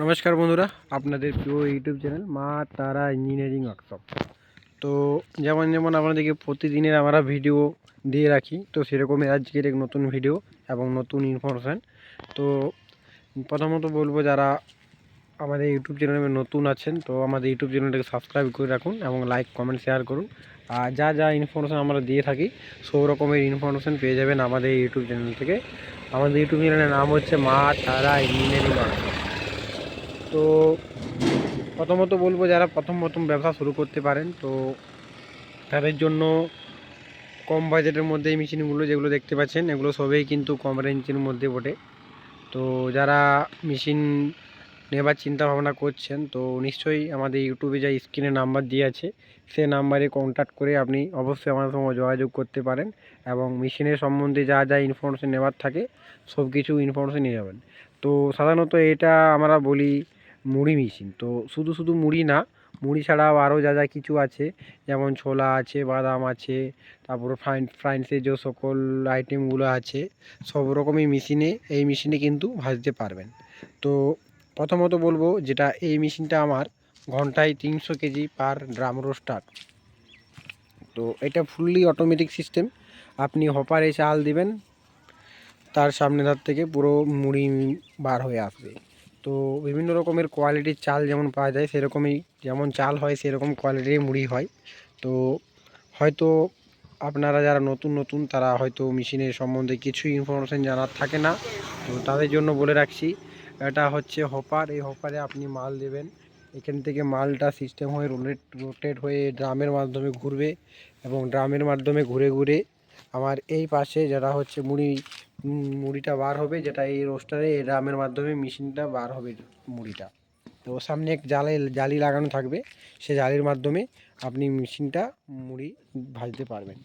নমস্কার বন্ধুরা। আপনাদের প্রিয় ইউটিউব চ্যানেল মা তারা ইঞ্জিনিয়ারিং ওয়ার্কশপ তো যেমন যেমন আপনাদেরকে প্রতিদিনের আমরা ভিডিও দিয়ে রাখি, তো সেরকমই আজকের এক নতুন ভিডিও এবং নতুন ইনফরমেশান তো প্রথমত বলব, যারা আমাদের ইউটিউব চ্যানেলে নতুন আছেন, তো আমাদের ইউটিউব চ্যানেলটাকে সাবস্ক্রাইব করে রাখুন এবং লাইক কমেন্ট শেয়ার করুন। আর যা যা ইনফরমেশান আমরা দিয়ে থাকি, সব রকমের ইনফরমেশান পেয়ে যাবেন আমাদের ইউটিউব চ্যানেল থেকে। আমাদের ইউটিউব চ্যানেলের নাম হচ্ছে মা তারা ইঞ্জিনিয়ারিং ওয়ার্কশপ তো প্রথমত বলব যারা প্রথম প্রথম ব্যবসা শুরু করতে পারেন, তো তাদের জন্য কম বাজেটের মধ্যে এই মেশিনগুলো যেগুলো দেখতে পাচ্ছেন, এগুলো সবই কিন্তু কম রেঞ্জের মধ্যে বটে। তো যারা মেশিন নেবার চিন্তা ভাবনা করছেন, তো নিশ্চয়ই আমাদের ইউটিউবে যা স্ক্রিনে নাম্বার দিয়ে আছে, সে নাম্বারে কন্ট্যাক্ট করে আপনি অবশ্যই আমাদের সঙ্গে যোগাযোগ করতে পারেন এবং মেশিনের সম্বন্ধে যা যা ইনফরমেশন নেওয়ার থাকে সব কিছু ইনফরমেশন নিয়ে যাবেন। তো সাধারণত এটা আমরা বলি মুড়ি মেশিন তো শুধু শুধু মুড়ি না, মুড়ি ছাড়াও আরও যা যা কিছু আছে, যেমন ছোলা আছে, বাদাম আছে, তারপরে ফ্রাইন ফ্রাইন্সের যে সকল আইটেমগুলো আছে, সব রকমই মেশিনে এই মেশিনে কিন্তু ভাজতে পারবেন। তো প্রথমত বলব যেটা এই মেশিনটা আমার ঘন্টায় তিনশো কেজি পার ড্রাম রোস্টার তো এটা ফুললি অটোমেটিক সিস্টেম আপনি হপারে চাল দিবেন, তার সামনে ধার থেকে পুরো মুড়ি বার হয়ে আসবে। তো বিভিন্ন রকমের কোয়ালিটির চাল যেমন পাওয়া যায়, সেরকমই যেমন চাল হয়, সেরকম কোয়ালিটির মুড়ি হয়। তো হয়তো আপনারা যারা নতুন নতুন, তারা হয়তো মেশিনের সম্বন্ধে কিছু ইনফরমেশান জানার থাকে না। তো তাদের জন্য বলে রাখছি, এটা হচ্ছে হপার এই হপারে আপনি মাল দেবেন। এখান থেকে মালটা সিস্টেম হয়ে রোলেট রোটেট হয়ে ড্রামের মাধ্যমে ঘুরবে এবং ড্রামের মাধ্যমে ঘুরে ঘুরে আমার এই পাশে যেটা হচ্ছে মুড়ি মুড়িটা বার হবে, যেটা এই রোস্টারে এই ড্রামের মাধ্যমে মেশিনটা বার হবে মুড়িটা। তো সামনে এক জালে জালি লাগানো থাকবে, সে জালির মাধ্যমে আপনি মেশিনটা মুড়ি ভাজতে পারবেন।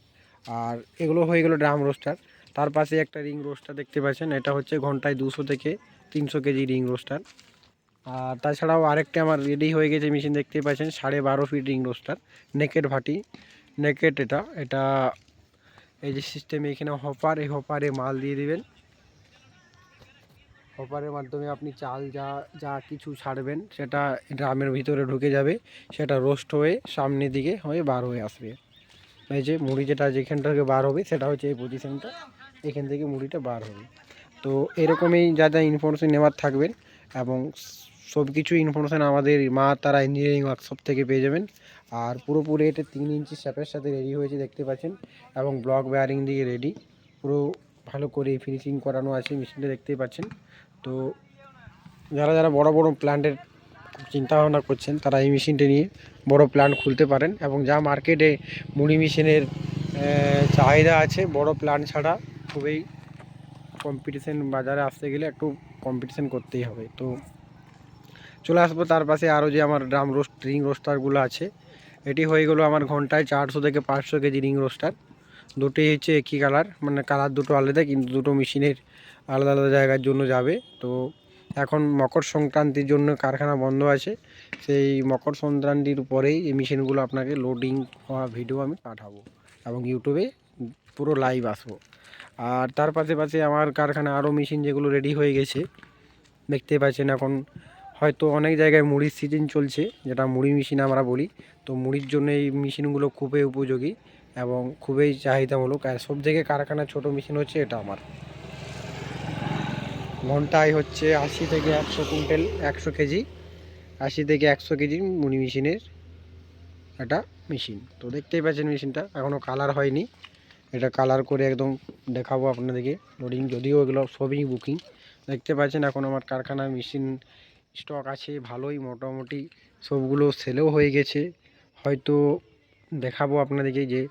আর এগুলো হয়ে গেলো ড্রাম রোস্টার তার পাশে একটা রিং রোস্টার দেখতে পাচ্ছেন, এটা হচ্ছে ঘন্টায় দুশো থেকে তিনশো কেজি রিং রোস্টার আর তাছাড়াও আরেকটা আমার রেডি হয়ে গেছে মেশিন দেখতে পাচ্ছেন, সাড়ে বারো ফিট রিং রোস্টার নেকেট ভাটি নেকেট এটা এটা এই যে সিস্টেমে এখানে হপার এই হপারে মাল দিয়ে দিবেন। হপারের মাধ্যমে আপনি চাল যা যা কিছু ছাড়বেন, সেটা ড্রামের ভিতরে ঢুকে যাবে, সেটা রোস্ট হয়ে সামনের দিকে হয়ে বার হয়ে আসবে। এই যে মুড়ি যেটা যেখান থেকে বার হবে, সেটা হচ্ছে এই পজিশনটা এখান থেকে মুড়িটা বার হবে। তো এরকমই যা যা ইনফরমেশন নেওয়ার থাকবেন এবং সব কিছু ইনফরমেশান আমাদের মা, তারা ইঞ্জিনিয়ারিং ওয়ার্কশপ থেকে পেয়ে যাবেন। আর পুরোপুরি এটা তিন ইঞ্চি স্যাপের সাথে রেডি হয়েছে, দেখতে পাচ্ছেন। এবং ব্লক বেয়ারিং দিয়ে রেডি পুরো ভালো করে ফিনিশিং করানো আছে মেশিনটা, দেখতেই পাচ্ছেন। তো যারা যারা বড় বড় প্ল্যান্টের চিন্তা ভাবনা করছেন, তারা এই মেশিনটা নিয়ে বড় প্ল্যান্ট খুলতে পারেন। এবং যা মার্কেটে মুড়ি মেশিনের চাহিদা আছে, বড় প্ল্যান্ট ছাড়া খুবই কম্পিটিশন বাজারে আসতে গেলে একটু কম্পিটিশন করতেই হবে। তো চলে আসব, তার পাশে আরও যে আমার ড্রাম রোস্ট, রিং রোস্টারগুলো আছে, এটি হয়ে গেলো আমার ঘন্টায় চারশো থেকে পাঁচশো কেজি রিং রোস্টার। দুটোই হচ্ছে একই কালার মানে কালার দুটো আলাদা, কিন্তু দুটো মেশিনের আলাদা আলাদা জায়গার জন্য যাবে। তো এখন মকর সংক্রান্তির জন্য কারখানা বন্ধ আছে, সেই মকর সংক্রান্তির পরেই এই মেশিনগুলো আপনাকে লোডিং হওয়া ভিডিও আমি পাঠাবো এবং ইউটিউবে পুরো লাইভ আসব। আর তার পাশে পাশে আমার কারখানা আরও মেশিন যেগুলো রেডি হয়ে গেছে, দেখতে পাচ্ছেন এখন হয়তো অনেক জায়গায় মুড়ির সিজন চলছে, যেটা মুড়ি মেশিন আমরা বলি। তো মুড়ির জন্য এই মেশিনগুলো খুবই উপযোগী এবং খুবই চাহিদামূলক। আর সব থেকে কারখানা ছোট মেশিন হচ্ছে এটা আমার। ঘন্টায় হচ্ছে আশি থেকে একশো কুইন্টাল, একশো কেজি। আশি থেকে একশো কেজি মুড়ি মেশিনের একটা মেশিন তো দেখতেই পাচ্ছেন মেশিনটা এখনও কালার হয়নি। এটা কালার করে একদম দেখাবো আপনাদেরকে। লোডিং যদিও এগুলো সবই বুকিং দেখতে পাচ্ছেন এখন আমার কারখানার মেশিন স্টক আছে, ভালোই মোটামুটি সবগুলো সেলেও হয়ে গেছে। হয়তো দেখাবো আপনাদেরকে যে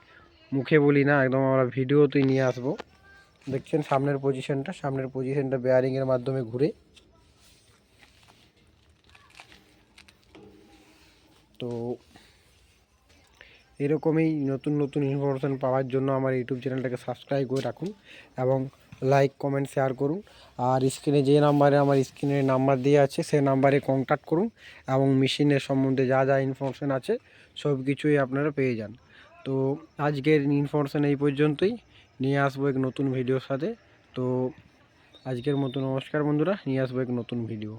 মুখে বলি না, একদম আমরা ভিডিওতেই নিয়ে আসব। দেখছেন সামনের পজিশনটা সামনের পজিশনটা বেয়ারিংয়ের মাধ্যমে ঘুরে। তো এরকমই নতুন নতুন ইনফরমেশান পাওয়ার জন্য আমার ইউটিউব চ্যানেলটাকে সাবস্ক্রাইব করে রাখুন এবং লাইক কমেন্ট শেয়ার করুন। আর স্ক্রিনে যে নাম্বারে আমার স্ক্রিনে নাম্বার দেওয়া আছে, সেই নাম্বারে কন্ট্যাক্ট করুন এবং মেশিনের সম্বন্ধে যা যা ইনফরমেশান আছে, সব কিছুই আপনারা পেয়ে যান। তো আজকের ইনফরমেশান এই পর্যন্তই। নিয়ে আসব এক নতুন ভিডিওর সাথে। তো আজকের মতো নমস্কার বন্ধুরা। নিয়ে আসব এক নতুন ভিডিও